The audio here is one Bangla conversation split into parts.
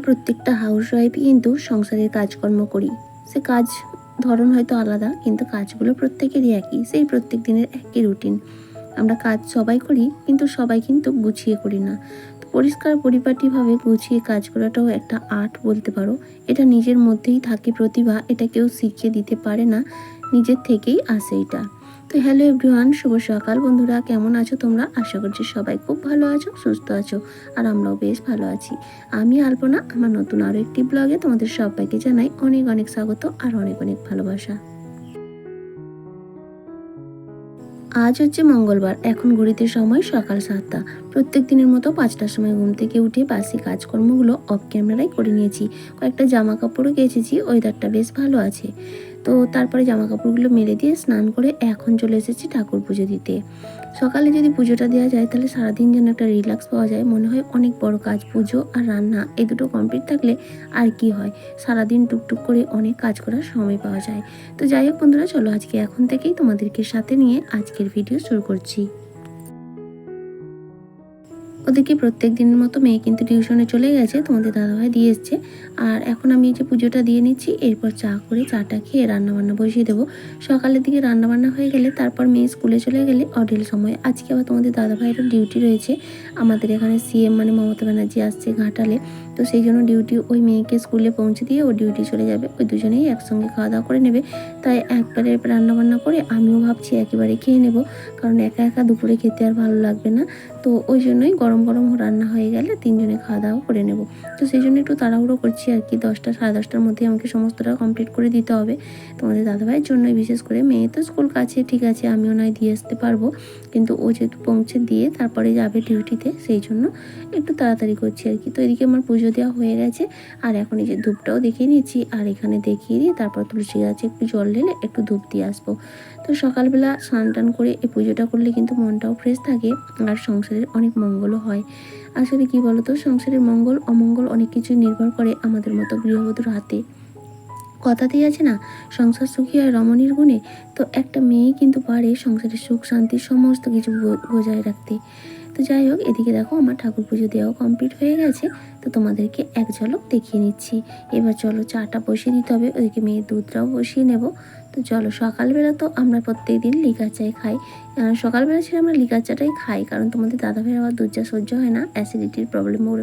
প্রত্যেকটা হাউস ওয়াইফই কিন্তু সংসারের কাজকর্ম করি। সে কাজ ধরন হয়তো আলাদা, কিন্তু কাজগুলো প্রত্যেকেরই একই, সেই প্রত্যেক দিনের একই রুটিন আমরা কাজ সবাই করি, কিন্তু সবাই কিন্তু গুছিয়ে করি না। পরিষ্কার পরিপাটিভাবে গুছিয়ে কাজ করাটাও একটা আর্ট বলতে পারো। এটা নিজের মধ্যেই থাকে প্রতিভা, এটা কেউ শিখিয়ে দিতে পারে না, নিজের থেকেই আসে এটা। তো হ্যালো এভরিওয়ান, শুভ সকাল বন্ধুরা। কেমন আছো তোমরা? আশা করছি সবাই খুব ভালো আছো, সুস্থ আছো, আর আমরাও বেশ ভালো আছি। আমি আলপনা, আমার নতুন আরও একটি ব্লগে তোমাদের সবাইকে জানাই অনেক অনেক স্বাগত আর অনেক অনেক ভালোবাসা। আজ হচ্ছে মঙ্গলবার, এখন ঘড়িতে সময় সকাল সাতটা। প্রত্যেক দিনের মতো পাঁচটার সময় ঘুম থেকে উঠে বাসি কাজকর্মগুলো অফ ক্যামেরায় করে নিয়েছি। কয়েকটা জামা কাপড়ও কেচেছি ওয়েদারটা বেশ ভালো আছে। তো তারপরে জামা কাপড়গুলো মেলে দিয়ে স্নান করে এখন চলে এসেছি ঠাকুর পুজো দিতে। সকালে যদি পুজোটা দেওয়া যায় তাহলে সারাদিন যেন একটা রিল্যাক্স পাওয়া যায়। মনে হয় অনেক বড় কাজ, পুজো আর রান্না এই দুটো কমপ্লিট থাকলে আর কি হয়? সারাদিন টুকটুক করে অনেক কাজ করার সময় পাওয়া যায়। তো যাই হোক বন্ধুরা, চলো আজকে এখন থেকেই তোমাদেরকে সাথে নিয়ে আজকের ভিডিও শুরু করছি। ওদেরকে প্রত্যেক দিনের মতো মেয়ে কিন্তু টিউশনে চলে গেছে, তোমাদের দাদাভাই দিয়ে এসছে। আর এখন আমি এই যে পুজোটা দিয়ে নিচ্ছি, এরপর চা করে, চাটা খেয়ে রান্নাবান্না বসিয়ে দেবো। সকালের দিকে রান্নাবান্না হয়ে গেলে তারপর মেয়ে স্কুলে চলে গেলে অডেল সময়। আজকে আবার তোমাদের দাদাভাইয়েরও ডিউটি রয়েছে। আমাদের এখানে সিএম মানে মমতা ব্যানার্জি আসছে ঘাটালে। তো সেই জন্য ডিউটি ওই মেয়েকে স্কুলে পৌঁছে দিয়ে ও ডিউটি চলে যাবে। ওই দুজনেই একসঙ্গে খাওয়া দাওয়া করে নেবে। তাই একবারে রান্নাবান্না করে আমিও ভাবছি একেবারে খেয়ে নেব। কারণ একা একা দুপুরে খেতে আর ভালো লাগবে না। তো ওই জন্যই গরম গরম রান্না হয়ে গেলে তিনজনে খাওয়া দাওয়া করে নেব। তো সেই জন্য একটু তাড়াহুড়ো করছি আর কি। দশটা, সাড়ে দশটার মধ্যে আমাকে সমস্তটা কমপ্লিট করে দিতে হবে। তোমাদের দাদাভাইয়ের জন্যই বিশেষ করে। মেয়ে তো স্কুল কাছে, ঠিক আছে, আমিও নয় দিয়ে আসতে পারব। কিন্তু ও যেহেতু পৌঁছে দিয়ে তারপরে যাবে ডিউটিতে সেই জন্য একটু তাড়াতাড়ি করছি আর কি। তো এদিকে আমার পুজো দেওয়া হয়ে গেছে। আর এখন এই যে ধূপটাও দেখিয়ে নিচ্ছি। আর এখানে দেখিয়ে দিয়ে তারপর তুলসী গাছে একটু জল ঢেলে একটু ধূপ দিয়ে আসব। তো সকালবেলা স্নান টান করে এই পুজোটা করলে কিন্তু মনটাও ফ্রেশ থাকে আর সংসারের অনেক মঙ্গলও হয়। আসলে কি বলতো, সংসারের মঙ্গল, অমঙ্গল অনেক কিছুই নির্ভর করে আমাদের মতো গৃহবধূর হাতে। কথাতেই আছে না, সংসার সুখী হয় রমণীর গুণে। তো একটা মেয়ে কিন্তু পারে সংসারের সুখ, শান্তি, সমস্ত কিছু বজায় রাখতে। তো যাই হোক, এদিকে দেখো আমার ঠাকুর পুজো দেওয়াও কমপ্লিট হয়ে গেছে। তো তোমাদেরকে এক ঝলক দেখিয়ে নিচ্ছি। এবার চলো চাটা বসিয়ে দিতে হবে, ওদিকে মেয়ের দুধটাও বসিয়ে নেব। তো চলো, সকালবেলা তো আমরা প্রত্যেক দিন লিকার চাই খাই। সকালবেলা ছেড়ে আমরা লিকার চাটাই খাই, কারণ তোমাদের দাদা ভাইয়ের আবার দুধ চা সহ্য হয় না অ্যাসিডিটির প্রবলেম ওর।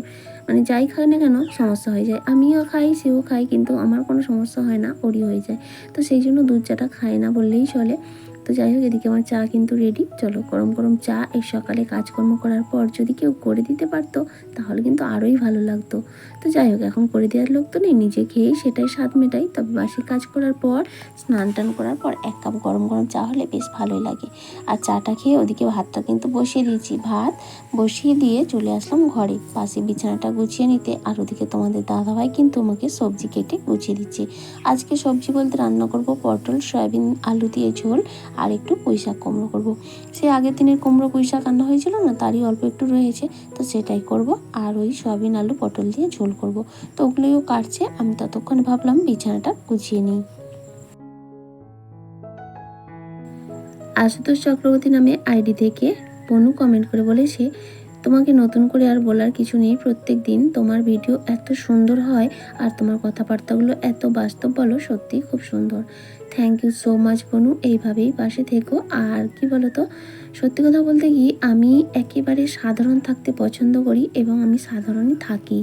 মানে যাই খাই না কেন, সমস্যা হয়ে যায়। আমিও খাই, সেও খাই কিন্তু আমার কোনো সমস্যা হয় না, ওরই হয়ে যায়। তো সেই জন্য দুধ চাটা খায় না বললেই চলে। তো যাই হোক, এদিকে আমার চা কিন্তু রেডি চলো, গরম গরম চা এই সকালে কাজকর্ম করার পর যদি কেউ করে দিতে পারতো, তাহলে কিন্তু আরোই ভালো লাগতো। তো যাই হোক, এখন করে দেওয়ার লোক তো নেই। নিজে খেয়েই সেটাই স্বাদ মেটাই। তবে বাসি কাজ করার পর, স্নান টান করার পর এক কাপ গরম গরম চা হলে বেশ ভালোই লাগে। আর চাটা খেয়ে ওদিকে ভাতটা কিন্তু বসিয়ে দিয়েছি। ভাত বসিয়ে দিয়ে চলে আসলাম ঘরে। পাশে বিছানাটা গুছিয়ে নিতে। আর ওদিকে তোমাদের দাদাভাই কিন্তু আমাকে সবজি কেটে গুছিয়ে দিচ্ছে। আজকে সবজি বলতে রান্না করব পটল, সয়াবিন, আলু দিয়ে ঝোল আর একটু পুঁইশাক কুমড়ো করব। সে আগের দিনের কুমড়ো পুঁইশাক রান্না হয়েছিল না, তারই অল্প একটু রয়েছে। তো সেটাই করব। আর ওই সয়াবিন, আলু, পটল দিয়ে ঝোল করব। তো ওগুলোও কাটছে। আমি ততক্ষণে ভাবলাম বিছানাটা গুছিয়ে নিই। আশুতোষ চক্রবর্তী নামে আইডি থেকে বনু কমেন্ট করে বলেছে তোমাকে নতুন করে আর বলার কিছু নেই। প্রত্যেক দিন তোমার ভিডিও এত সুন্দর হয় আর তোমার কথাবার্তাগুলো এত বাস্তব বলো সত্যি খুব সুন্দর। থ্যাংক ইউ সো মাচ বনু এইভাবেই পাশে থেকো। আর কি বলো তো সত্যি কথা বলতে কি, আমি একেবারে সাধারণ থাকতে পছন্দ করি এবং আমি সাধারণই থাকি।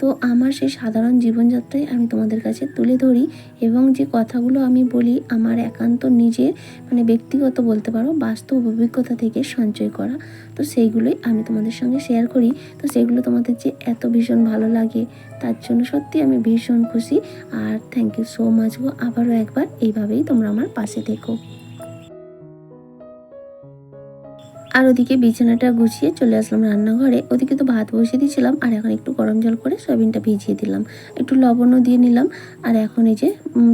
তো আমার সেই সাধারণ জীবনযাত্রাই আমি তোমাদের কাছে তুলে ধরি এবং যে কথাগুলো আমি বলি, আমার একান্ত নিজের মানে ব্যক্তিগত বলতে পারো, বাস্তব অভিজ্ঞতা থেকে সঞ্চয় করা, তো সেইগুলোই আমি তোমাদের সঙ্গে শেয়ার করি। তো সেগুলো তোমাদের যে এত ভীষণ ভালো লাগে, তার জন্য সত্যি আমি ভীষণ খুশি। আর থ্যাংক ইউ সো মাচ গো, আবারও একবার এইভাবেই তোমরা আমার পাশে থেকো। আর ওদিকে বিছানাটা গুছিয়ে চলে আসলাম রান্নাঘরে। ওদিকে তো ভাত বসিয়ে দিয়েছিলাম, আর এখন একটু গরম জল করে সয়াবিনটা ভিজিয়ে দিলাম। একটু লবণও দিয়ে নিলাম, আর এখন এই যে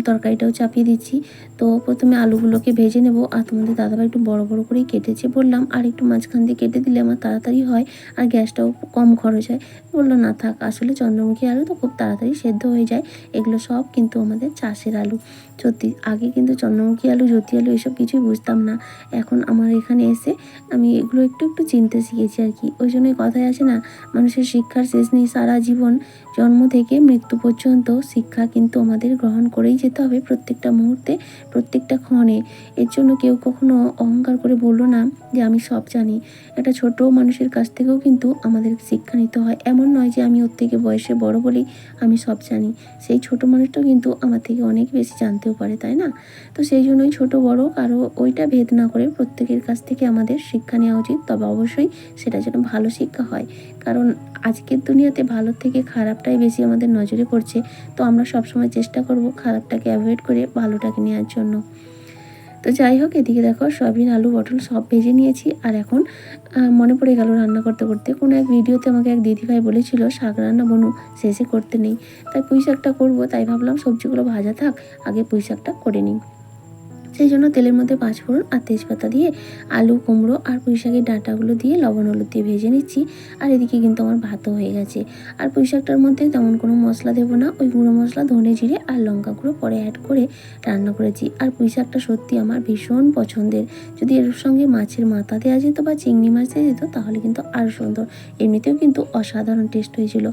তরকারিটাও চাপিয়ে দিচ্ছি। তো প্রথমে আলুগুলোকে ভেজে নেব, আর তোমাদের দাদাভাই একটু বড় বড় করেই কেটেছে বললাম, আর একটু মাঝখান দিয়ে কেটে দিলে আমার তাড়াতাড়ি হয়, আর গ্যাসটাও কম খরচ হয়। বলল, না থাক, আসলে চন্দ্রমুখী আলু তো খুব তাড়াতাড়ি সেদ্ধ হয়ে যায়, এগুলো সব কিন্তু আমাদের চাষের আলু। সত্যি, আগে কিন্তু চন্দ্রমুখী আলু, জ্যোতি আলু এসব কিছুই বুঝতাম না। এখন আমার এখানে এসে আমি এগুলো একটু একটু চিনতে শিখেছি আর কি। ওই জন্যই কথায় আছে না, মানুষের শিক্ষার শেষ নেই, সারা জীবন জন্ম থেকে মৃত্যু পর্যন্ত শিক্ষা কিন্তু আমাদের গ্রহণ করেই যেতে হবে প্রত্যেকটা মুহূর্তে, প্রত্যেকটা ক্ষণে। এর জন্য কেউ কখনো অহংকার করে বলল না যে, আমি সব জানি। একটা ছোট মানুষের কাছ থেকেও কিন্তু আমাদের শিক্ষা নিতে হয়। এমন নয় যে, আমি ওর থেকে বয়সে বড় বলেই আমি সব জানি। সেই ছোট মানুষটাও কিন্তু আমার থেকে অনেক বেশি জানতেও পারে, তাই না? তো সেই জন্যই ছোট বড় কারও ওইটা ভেদ না করে প্রত্যেকের কাছ থেকে আমাদের শিক্ষা নেওয়া উচিত, তবে অবশ্যই সেটা যেন ভালো শিক্ষা হয়। কারণ আজকের দুনিয়াতে ভালো থেকে খারাপটাই বেশি আমাদের নজরে পড়ছে, তো আমরা সবসময় চেষ্টা করব খারাপটাকে অ্যাভয়েড করে ভালোটাকে নেওয়ার জন্য। তো যাই হোক, এদিকে দেখো সয়াবিন, আলু, পটল সব ভেজে নিয়েছি। আর এখন মনে পড়ে গেল রান্না করতে করতে। কোনো এক ভিডিওতে আমাকে এক দিদিভাই বলেছিল, শাক রান্না বনু, শেষে করতে নেই। তাই পুঁই শাকটা করব, তাই ভাবলাম সবজিগুলো ভাজা থাক, আগে পুঁই শাকটা করে নিই। সেই জন্য তেলের মধ্যে পাঁচফোড়ন আর তেজপাতা দিয়ে আলু, কুমড়ো আর পুঁই শাকের ডাঁটাগুলো দিয়ে লবণ হলুদ দিয়ে ভেজে নিচ্ছি। আর এদিকে কিন্তু আমার ভাতও হয়ে গেছে। আর পুঁই শাকটার মধ্যে তেমন কোনো মশলা দেবো না। ওই গুঁড়ো মশলা, ধনে জিরে আর লঙ্কা গুঁড়ো পরে অ্যাড করে রান্না করেছি। আর পুঁই শাকটা সত্যি আমার ভীষণ পছন্দের। যদি এর সঙ্গে মাছের মাথা দেওয়া যেত বা চিংড়ি মাছ দেওয়া যেত, তাহলে কিন্তু আরও সুন্দর। এমনিতেও কিন্তু অসাধারণ টেস্ট হয়েছিল।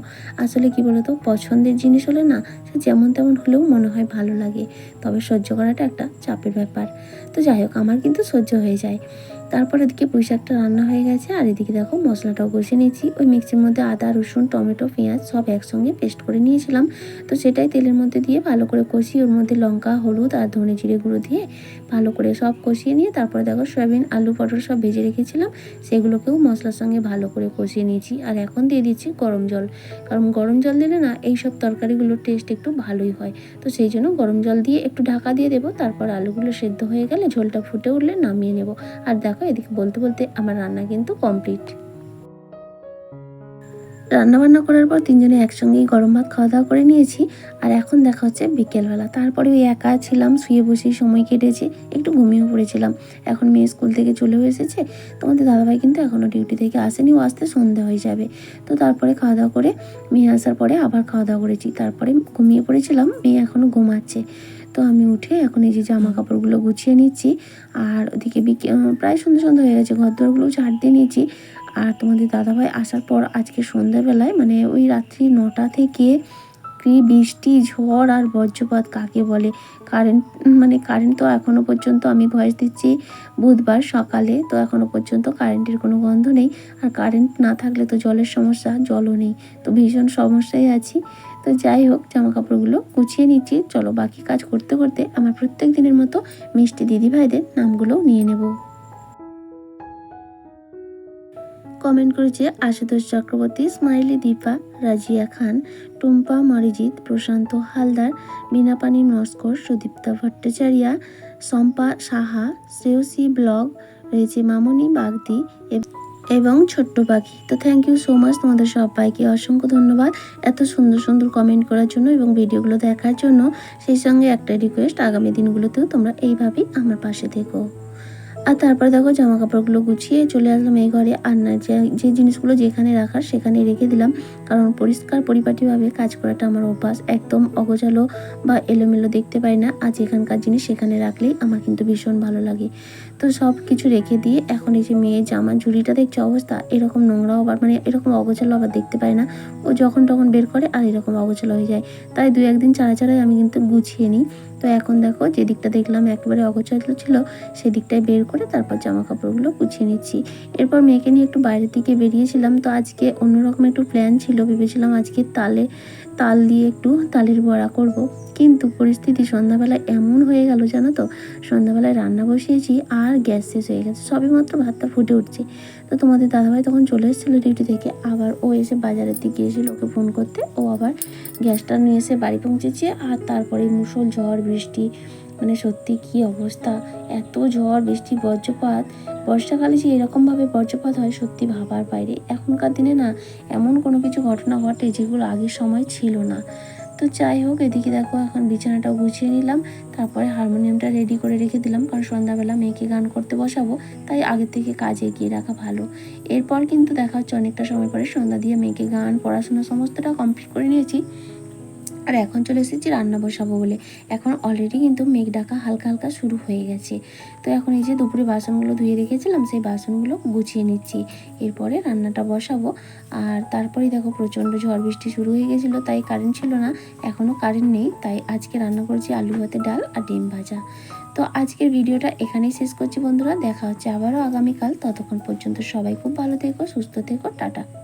আসলে কি বলতো, পছন্দের জিনিস হলে না, সে যেমন তেমন হলেও মনে হয় ভালো লাগে। তবে সহ্য করাটা একটা চাপের ব্যাপার। তো যাই হোক আমার কিন্তু সহ্য হয়ে যায়। তারপর এদিকে পুঁই শাকটা রান্না হয়ে গেছে, আর এদিকে দেখো মশলাটাও কষে নিয়েছি। ওই মিক্সির মধ্যে আদা, রসুন, টমেটো, পেঁয়াজ সব একসঙ্গে পেস্ট করে নিয়েছিলাম। তো সেটাই তেলের মধ্যে দিয়ে ভালো করে কষিয়ে, ওর মধ্যে লঙ্কা, হলুদ আর ধনে জিরে গুঁড়ো দিয়ে ভালো করে সব কষিয়ে নিয়ে তারপরে দেখো সয়াবিন, আলু, পটল সব ভেজে রেখেছিলাম। সেগুলোকেও মশলার সঙ্গে ভালো করে কষিয়ে নিয়েছি। আর এখন দিয়ে দিচ্ছি গরম জল। কারণ গরম জল দিলে না এই সব তরকারিগুলোর টেস্ট একটু ভালোই হয়। তো সেই জন্য গরম জল দিয়ে একটু ঢাকা দিয়ে দেবো, তারপর আলুগুলো সেদ্ধ হয়ে গেলে ঝোলটা ফুটে উঠলে নামিয়ে নেব। আর দেখো এদিকে বলতে বলতে আমার রান্না কিন্তু কমপ্লিট রান্না বান্না করার পর তিনজনে একসঙ্গেই গরম ভাত খাওয়া দাওয়া করে নিয়েছি, আর এখন দেখা হচ্ছে বিকেলবেলা। তারপরে ওই একা ছিলাম, শুয়ে বসেই সময় কেটেছে, একটু ঘুমিয়ে পড়েছিলাম। এখন মেয়ে স্কুল থেকে চলেও এসেছে, তোমাদের দাদাভাই কিন্তু এখনও ডিউটি থেকে আসেনি, ও আসতে সন্ধে হয়ে যাবে। তো তারপরে খাওয়া দাওয়া করে মেয়ে আসার পরে আবার খাওয়া দাওয়া করেছি। তারপরে ঘুমিয়ে পড়েছিলাম, মেয়ে এখনও ঘুমাচ্ছে। তো আমি উঠে এখন এই যে জামা কাপড়গুলো গুছিয়ে নিচ্ছি। আর ওদিকে প্রায় সন্ধ্যা সন্ধ্যা হয়ে গেছে, ঘর দোরগুলো ঝাড় দিয়ে নিয়েছি। আর তোমাদের দাদাভাই আসার পর আজকে সন্ধ্যাবেলায় মানে ওই রাত্রি নটা থেকে কি বৃষ্টি, ঝড় আর বজ্রপাত কাকে বলে? কারেন্ট মানে কারেন্ট তো এখনও পর্যন্ত আমি ভয়েস দিচ্ছি বুধবার সকালে, তো এখনও পর্যন্ত কারেন্টের কোনো গন্ধ নেই। আর কারেন্ট না থাকলে তো জলের সমস্যা, জলও নেই। তো ভীষণ সমস্যায় আছি। তো যাই হোক জামা কাপড়গুলো গুছিয়ে নিচ্ছি। চলো বাকি কাজ করতে করতে আমার প্রত্যেক দিনের মতো মিষ্টি দিদিভাইদের নামগুলো নিয়ে নেব। কমেন্ট করেছে আশুতোষ চক্রবর্তী, স্মাইলি দীপা, রাজিয়া খান, টুম্পা মরিজিৎ, প্রশান্ত হালদার বিনাপানি নস্কর, সুদীপ্তা ভট্টাচার্যা, শম্পা সাহা, শ্রেয়সী ব্লগ, রয়েছে মামনি বাগদি এব- ছোট্ট পাখি। তো থ্যাংক ইউ সো মাচ তোমাদের সবাইকে অসংখ্য ধন্যবাদ এত সুন্দর সুন্দর কমেন্ট করার জন্য এবং ভিডিওগুলো দেখার জন্য। সেই সঙ্গে একটা রিকোয়েস্ট আগামী দিনগুলোতেও তোমরা এইভাবেই আমার পাশে থেকো। আর তারপর দেখো জামা কাপড়গুলো গুছিয়ে চলে আসলাম এই ঘরে। যে যে জিনিসগুলো যেখানে রাখার সেখানে রেখে দিলাম। কারণ পরিষ্কার পরিপাটিভাবে কাজ করাটা আমার অভ্যাস। একদম অগোছালো বা এলোমেলো দেখতে পাই না। আর যেখানকার জিনিস সেখানে রাখলেই আমার কিন্তু ভীষণ ভালো লাগে। তো সব কিছু রেখে দিয়ে এখন এই যে মেয়ের জামা ঝুড়িটা দেখছে অবস্থা, এরকম নোংরাও আবার মানে এরকম অগোছালো আবার দেখতে পাই না। ও যখন তখন বের করে আর এরকম অগোছালো হয়ে যায়। তাই দু একদিন ছাড়া ছাড়াই আমি কিন্তু গুছিয়ে নিই। তো এখন দেখো যে দিকটা দেখলাম একেবারে অগোছালো ছিল সেই দিকটায় বের করে তারপর জামা কাপড়গুলো গুছিয়ে নিচ্ছি। এরপর মেয়েকে নিয়ে একটু বাইরের দিকে বেরিয়েছিলাম। তো আজকে অন্যরকম একটু প্ল্যান ছিল ভেবেছিলাম আজকে তালে, তাল দিয়ে একটু তালের বড়া করব। কিন্তু পরিস্থিতি সন্ধ্যাবেলায় এমন হয়ে গেল, জানো তো? সন্ধ্যাবেলায় রান্না বসিয়েছি আর গ্যাস শেষ হয়ে গেছে, সবে মাত্র ভাতটা ফুটে উঠছে। তো তোমাদের দাদাভাই তখন চলে এসেছিল ডিউটি থেকে, আবার ও এসে বাজারের দিকে গিয়েছিল ওকে ফোন করতে, ও আবার গ্যাসটা নিয়ে এসে বাড়ি পৌঁছেছে, আর তারপরে মুসল ঝড়, বৃষ্টি মানে সত্যি কি অবস্থা? এত ঝড়, বৃষ্টি, বজ্রপাত। বর্ষাকালে যে এরকমভাবে বজ্রপাত হয়, সত্যি ভাবার বাইরে। এখনকার দিনে না, এমন কোনো কিছু ঘটনা ঘটে যেগুলো আগের সময় ছিল না। তো যাই হোক, এদিকে দেখো, এখন বিছানাটাও গুছিয়ে নিলাম। তারপরে হারমোনিয়ামটা রেডি করে রেখে দিলাম, কারণ সন্ধ্যাবেলা মেয়েকে গান করতে বসাবো। তাই আগের থেকে কাজ এগিয়ে রাখা ভালো। এরপর কিন্তু দেখা হচ্ছে অনেকটা সময় পরে সন্ধ্যা দিয়ে মেয়েকে গান, পড়াশোনা সমস্তটা কমপ্লিট করে নিয়েছি। আর এখন চলে এসেছি রান্না বসাবো বলে। এখন অলরেডি কিন্তু মেঘ ডাকা হালকা হালকা শুরু হয়ে গেছে। তো এখন এই যে দুপুরে বাসনগুলো ধুয়ে রেখেছিলাম, সেই বাসনগুলো গুছিয়ে নিচ্ছি। এরপরে রান্নাটা বসাবো। আর তারপরেই দেখো প্রচণ্ড ঝড় বৃষ্টি শুরু হয়ে গেছিল, তাই কারেন্ট ছিল না এখনও কারেন্ট নেই। তাই আজকে রান্না করছি আলু ভাতে ডাল আর ডিম ভাজা। তো আজকের ভিডিওটা এখানেই শেষ করছি বন্ধুরা। দেখা হচ্ছে আবারও আগামীকাল। ততক্ষণ পর্যন্ত সবাই খুব ভালো থেকো, সুস্থ থেকো, টাটা।